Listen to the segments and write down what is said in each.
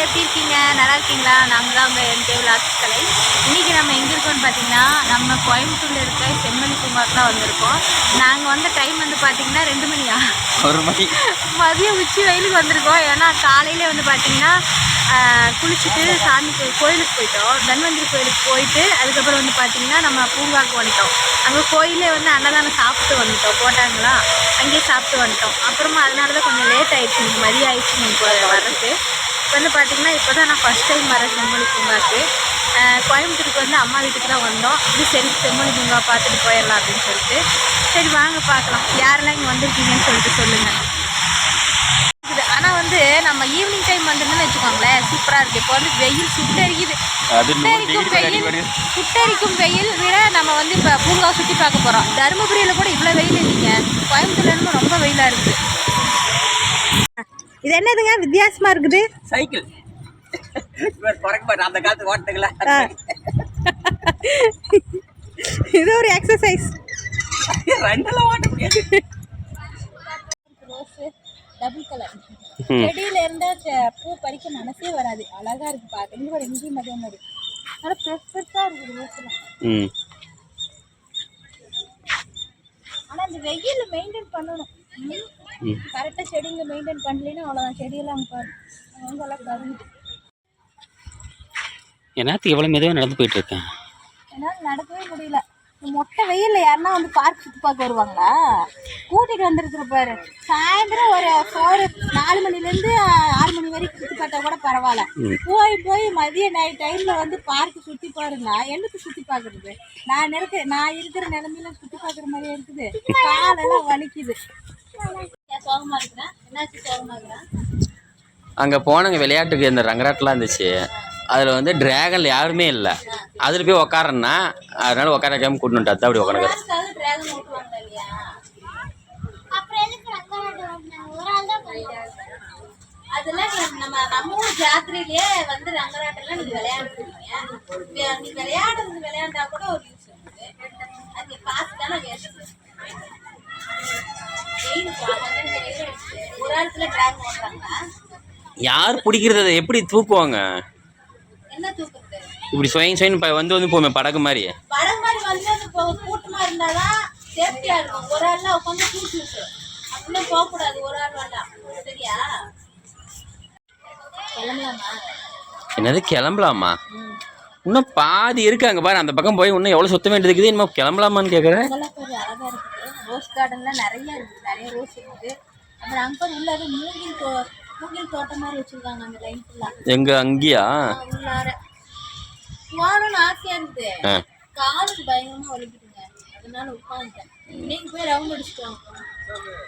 எல்லாரும் எப்படி இருக்கீங்க? நல்லா இருக்கீங்களா? நாங்கள் தான் உங்கள் என் தேவில் கலை இன்றைக்கி நம்ம எங்கே இருக்கோம்னு பார்த்தீங்கன்னா நம்ம கோயம்புத்தூரில் இருக்க செம்மொழி பூங்காக்கு தான் வந்திருக்கோம். நாங்கள் வந்த டைம் வந்து பார்த்தீங்கன்னா ரெண்டு மணியா? ஒரு மணி. மதியம் உச்சி வெயிலுக்கு வந்திருக்கோம். ஏன்னா காலையிலே வந்து பார்த்தீங்கன்னா குளிச்சுட்டு சாமி கோ- கோயிலுக்கு போயிட்டோம். தன்வந்திரி கோயிலுக்கு போயிட்டு அதுக்கப்புறம் வந்து பார்த்தீங்கன்னா நம்ம பூங்காக்கு வந்துட்டோம். அங்கே கோயிலே வந்து அன்னதானம் சாப்பிட்டு வந்துட்டோம். போட்டாங்களா? அங்கேயே சாப்பிட்டு வந்துட்டோம். அப்புறமா அதனால தான் கொஞ்சம் லேட் ஆயிடுச்சு. மதியம் ஆயிடுச்சு. எனக்கு வர்றது இப்போ வந்து பார்த்தீங்கன்னா இப்போ தான் நான் ஃபஸ்ட் டைம் வரேன் செம்மொழி பூங்காக்கு. ஆஹ், கோயம்புத்தூருக்கு வந்து அம்மா வீட்டுக்கு தான் வந்தோம். இது சரி செம்மொழி பூங்கா பார்த்துட்டு போயிடலாம் அப்படின்னு சொல்லிட்டு. சரி வாங்க பார்க்கலாம். யாரெல்லாம் இங்கே வந்திருக்கீங்கன்னு சொல்லிட்டு சொல்லுங்கள் ஆனால் வந்து நம்ம ஈவினிங் டைம் வந்துருந்தோம்னு வச்சுக்கோங்களேன் சூப்பராக இருக்குது இப்போ வந்து வெயில் சுட்டரிக்குது சுட்டரிக்கும் வெயில் சுட்டரிக்கும் வெயில் விட நம்ம வந்து இப்போ பூங்கா சுற்றி பார்க்க போகிறோம் தருமபுரியில் கூட இவ்வளோ வெயில் இல்லைங்க. கோயம்புத்தூர்ல என்னமோ ரொம்ப வெயிலாக இருக்குது இது என்னதுங்க? வித்தியாசமாக இருக்குது. சைக்கிள். அந்த காலத்து ஓட்டுங்களா இது ஒரு எக்ஸசைஸ் ரெண்டெல்லாம் ஓட்ட முடியாது. ரோஸு டபுள் கலர் செடியில இருந்தா பூ பறிக்க மனசே வராது. அழகா இருக்கு பார்க்க இங்க ஒரு இங்கேயும் அதே மாதிரி. நல்லா பெருசா இருக்குது ரோஸ்லாம் ம். ஆனா இந்த வெயில் மெயின்டைன் பண்ணணும். கரெக்டாக செடிங்க மெயின்டைன் பண்ணலைன்னா அவ்வளோதான் செடியெல்லாம் அங்கெல்லாம் கருகுது என்னத்துக்கு எவ்வளோ மெதுவாக நடந்து போயிட்டு இருக்கேன் என்னால் நடக்கவே முடியல. மொட்டை வெயில்ல யாருன்னா வந்து பார்க் சுற்றி பார்க்க வருவாங்களா? கூட்டிகிட்டு வந்துருக்குற பாரு. சாயந்தரம் ஒரு ஃபோர் நாலு மணிலேருந்து ஆறு மணி வரைக்கும் சுற்றி பார்த்தா கூட பரவாயில்ல. போய் போய் மதிய நைட் டைமில் வந்து பார்க் சுற்றி பாருங்க. என்னத்துக்கு சுற்றி பார்க்குறது? நான் இருக்க நான் இருக்கிற நிலமையில சுற்றி பார்க்குற மாதிரியே இருக்குது. காலெல்லாம் வலிக்குது. அங்கே போனங்க விளையாட்டுக்கு இந்த ரங்கராட்டெலாம் இருந்துச்சு. அதில் வந்து டிராகனில் யாருமே இல்லை. அதில் போய் உக்காரன்னா அதனால உட்கார வைக்காம கூட்டிட்டு வந்து அப்படி உட்காந்துக்கிறேன் கிளாஸ்க்காக டிராகன் ஓட்டுவாங்க இல்லையா? அதெல்லாம் நீ- நம்ம நம்ம ஊர் ஜாத்திரையிலேயே வந்து ரங்கராட்டெல்லாம் நீங்க விளையாண்டுருக்கீங்க நீ விளையாடுறது விளையாண்டா கூட ஒரு யூஸ் அது காசு தானே யார் பிடிக்கிறது? அதை எப்படி தூக்குவாங்க? இப்படி சொயின் சொயின் வந்து வந்து போமே படகு மாதிரி. என்னது கிளம்பலாமா? இன்னும் பாதி இருக்கு அங்கே பாரு. அந்த பக்கம் போய் இன்னும் எவ்வளோ சுத்த வேண்டியது இருக்குது? இன்னும் கிளம்பலாமான்னு கேட்குறேன் ரோஸ் கார்டன்ல நிறைய இருக்குது நிறைய ரோஸ் இருக்குது அப்புறம் அங்கே உள்ளார மூங்கில் தோ மூங்கில் தோட்டம் மாதிரி வச்சிருக்காங்க அந்த லைன் ஃபுல்லா எங்கே? அங்கேயா? உள்ளார. போகணும்னு ஆசையா இருக்குது காலுக்கு பயங்கரமா வலிக்குதுங்க. அதனால உட்காந்துட்டேன். நீங்க போய் ரவுண்ட் அடிச்சுட்டு வாங்க.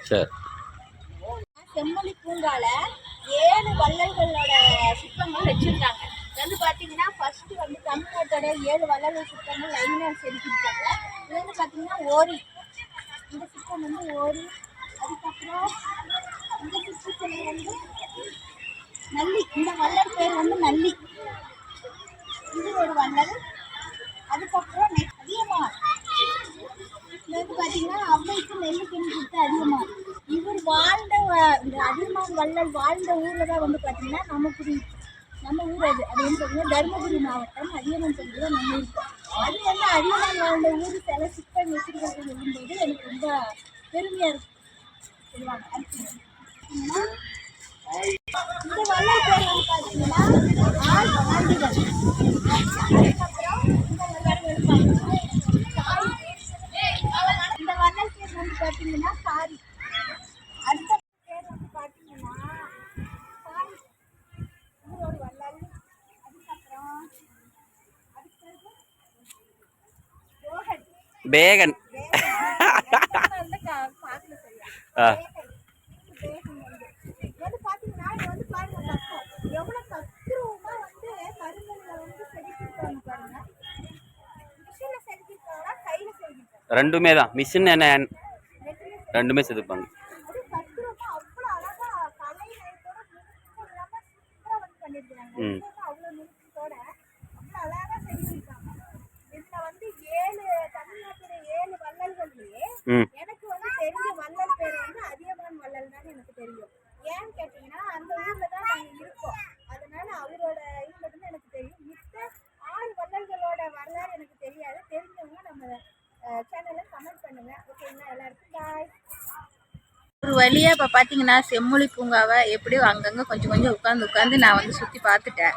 சரி. செம்மொழி பூங்கால ஏழு வள்ளல்களோட சிற்பங்கள் வச்சிருக்காங்க. வந்து பாத்தீங்கன்னா ஃபர்ஸ்ட் வந்து தமிழ்நாட்டோட ஏழு வள்ளல்கள் சிற்பங்கள் லைனா செதுக்கிருக்காங்க இது வந்து பாத்தீங்கன்னா ஓரி. இந்த சிற்பம் வந்து ஓரி அதுக்கப்புறம் இந்த சிற்பத்தில் வந்து நல்லி இந்த வள்ளல் பேர் வந்து நல்லி இது ஒரு வள்ளல். அதுக்கப்புறம் நெ- இது வந்து பார்த்தீங்கன்னா அவ்வைக்கு நெல்லுக்குன்னு கொடுத்த அதிகமான் இவர் வாழ்ந்த இந்த அதிகமான் வள்ளல் வாழ்ந்த ஊரில் தான் வந்து பார்த்தீங்கன்னா நமக்கு நம்ம ஊர் அது. அது வந்து பார்த்தீங்கன்னா தருமபுரி மாவட்டம் அதிகமான் சொல்லி தான் நம்ம ஊர். அது வந்து அதியமான் வாழ்ந்த ஊர். சில சிற்பம் வச்சிருக்கிறது சொல்லும்போது ரொம்ப பெருமையாக இருக்கு. இந்த வள்ளல் பேர் வந்து பார்த்தீங்கன்னா ஆள் ஆண்டிகள் அதுக்கப்புறம் இந்த இந்த வள்ளல் பேர் வந்து பார்த்தீங்கன்னா சாரி அடுத்த பேர் வந்து பார்த்தீங்கன்னா சாரி வள்ளல் அதுக்கப்புறம் பேகன். செதுக்கியிருக்காங்களா? ரெண்டுமே தான் மிஷின் என்ன ரெண்டுமே செதுப்பாங்க. அது ம். எனக்கு வந்து கலை நயத்தோட நுணுக்கம் இல்லாம சூப்பரா வந்து பண்ணியிருக்காங்க. ம். இது வந்து அவ்வளவு நுணுக்கத்தோட அவ்வளவு அழகா செதுக்கியிருக்காங்க. இதுல வந்து ஏழு தமிழ்நாட்டுடைய ஏழு வள்ளல்கள்லயே ம் எனக்கு வந்து தெரிஞ்ச வள்ளல் பேர் வந்து அதியமான் வள்ளல் தான் எனக்கு தெரியும் ஏன்னு கேட்டீங்கன்னா அந்த ஊர்ல தான் நாங்க இருக்கோம் அதனால ஓகேங்களா எல்லாருக்கும்? பாய் ஒரு வழியாக இப்போ பார்த்தீங்கன்னா செம்மொழி பூங்காவை எப்படியோ அங்கங்கே கொஞ்சம் கொஞ்சம் உட்காந்து உட்காந்து நான் வந்து சுற்றி பார்த்துட்டேன்.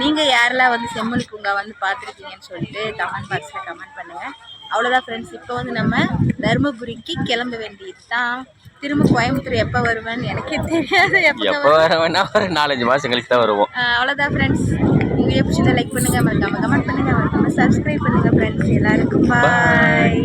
நீங்கள் யாரெல்லாம் வந்து செம்மொழி பூங்கா வந்து பார்த்துருக்கீங்கன்னு சொல்லிட்டு கமெண்ட் பாக்ஸில் கமெண்ட் பண்ணுங்கள் அவ்வளோதான் ஃப்ரெண்ட்ஸ் இப்போ வந்து நம்ம தருமபுரிக்கு கிளம்ப வேண்டியது தான் திரும்ப கோயம்புத்தூர் எப்போ வருவேன்னு எனக்கே தெரியாது. எப்போ எப்போ வர வேணா ஒரு நாலஞ்சு மாதம் கழிச்சு தான் வருவோம் அவ்வளோதான் ஃப்ரெண்ட்ஸ் வீடியோ பிடிச்சதை லைக் பண்ணுங்கள் மறக்காமல் கமெண்ட் பண்ணுங்கள் மறக்காமல் சப்ஸ்கிரைப் பண்ணுங்கள் ஃப்ரெண்ட்ஸ் எல்லாருக்கும் பாய்